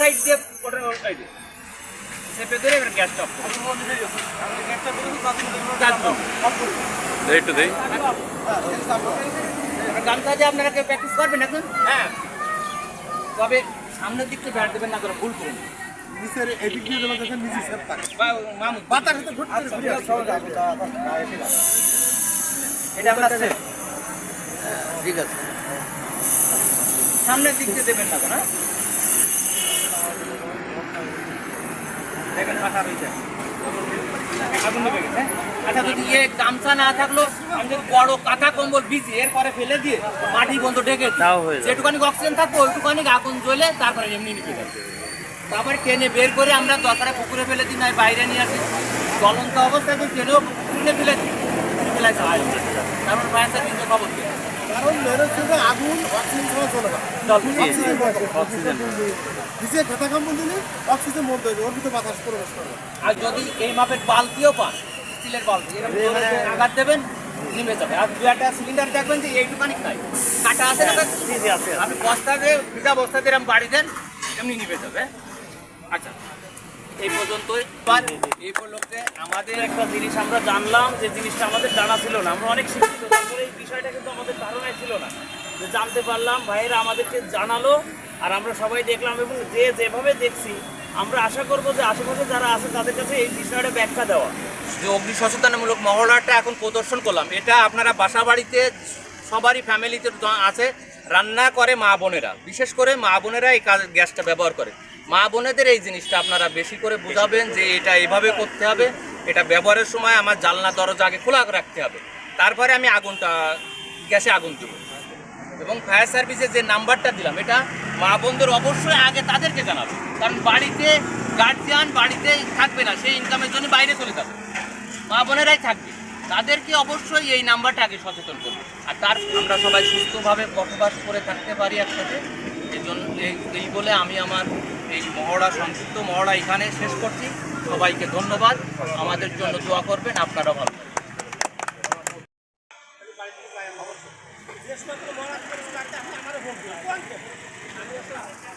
Side দিয়ে ওটা এই যে চেপে ধরে এবার গ্যাসটা অফ একটু দেই। গামছা দিয়ে আপনারা কেউ প্র্যাকটিস করবেন এখন? হ্যাঁ। তবে সামনের দিকটা ব্যাট দেবেন না করে ভুল করুন। নিচের এদিক দিয়ে যেন দেখেন নিচে সেট থাকে। মামুদ বাতাস ঘুরতে এটা আমরা সেভ ঠিক আছে। সামনের দিক দিয়ে দেবেন না তো আগুন লেগে গেছে আচ্ছা যদি ইয়ে গামছা না থাকল আমি যদি বড় কাঁথা কম্বল বিছি এরপরে ফেলে দিয়ে মাটি বন্ধ ডেকে। তাও হয়ে। যেটুকানি অক্সিজেন থাকবে ওইটুকানি আগুন জ্বলে তারপরে এমনি যাবে। তারপরে টেনে বের করে আমরা দরকারে পুকুরে ফেলে দিই নয় বাইরে নিয়ে আসি। জ্বলন্ত অবস্থায় যদি টেনেও পুকুরে ফেলে দিই। ফেলে তারপর ফায়ার সার্ভিসকে খবর দিই কারণ মেরে থেকে আগুন অক্সিজেন ছাড়া চলে না। অক্সিজেন অক্সিজেন নিচে খেতা কাম্বল দিলে অক্সিজেন বন্ধ হয়ে যাবে। ওর ভিতরে বাতাস প্রবেশ করবে আর যদি এই মাপের বালতিও পান স্টিলের বালতি এরকম করে আঘাত দেবেন নিমে যাবে। আর দু একটা সিলিন্ডার দেখবেন যে এইটুখানি খাই কাটা আছে না? আপনি বস্তা দিয়ে ভিজা বস্তা দিয়ে এরকম বাড়ি দেন এমনি নিভে যাবে। আচ্ছা এই পর্যন্ত এই উপলক্ষে আমাদের একটা জিনিস আমরা জানলাম যে জিনিসটা আমাদের জানা ছিল না। আমরা অনেক শিক্ষিত তারপরে এই বিষয়টা কিন্তু আমাদের ধারণায় ছিল না। যে জানতে পারলাম ভাইয়েরা আমাদেরকে জানালো আর আমরা সবাই দেখলাম এবং যে যেভাবে দেখছি, আমরা আশা করব যে আশেপাশে যারা আছে তাদের কাছে এই বিষয়টা ব্যাখ্যা দেওয়া। যে অগ্নি সচেতনমূলক মহড়াটা এখন প্রদর্শন করলাম, এটা আপনারা বাসা বাড়িতে সবারই ফ্যামিলিতে আছে, রান্না করে মা বোনেরা। বিশেষ করে মা বোনেরা এই গ্যাসটা ব্যবহার করে। মা বোনেদের এই জিনিসটা আপনারা বেশি করে বুঝাবেন যে এটা এভাবে করতে হবে, এটা ব্যবহারের সময় আমার জানলা দরজা আগে খোলা রাখতে হবে। তারপরে আমি আগুনটা গ্যাসে আগুন দেবো এবং ফায়ার সার্ভিসের যে নাম্বারটা দিলাম, এটা মা বোনদের অবশ্যই আগে তাদেরকে জানাবে। কারণ বাড়িতে গার্জিয়ান বাড়িতে থাকবে না, সেই ইনকামের জন্য বাইরে চলে যাবে। মা বোনেরাই থাকবে। তাদেরকে অবশ্যই এই নাম্বারটা আগে সচেতন করবে। আর তার, আমরা সবাই সুস্থভাবে বসবাস করে থাকতে পারি একসাথে। এই জন্য এই- বলে আমি আমার এই মহড়া, সংক্ষিপ্ত মহড়া এখানে শেষ করছি। সবাইকে ধন্যবাদ। আমাদের জন্য দোয়া করবেন। আপনারা ভালো। বিশেষ করে আমার ভোট দিলাম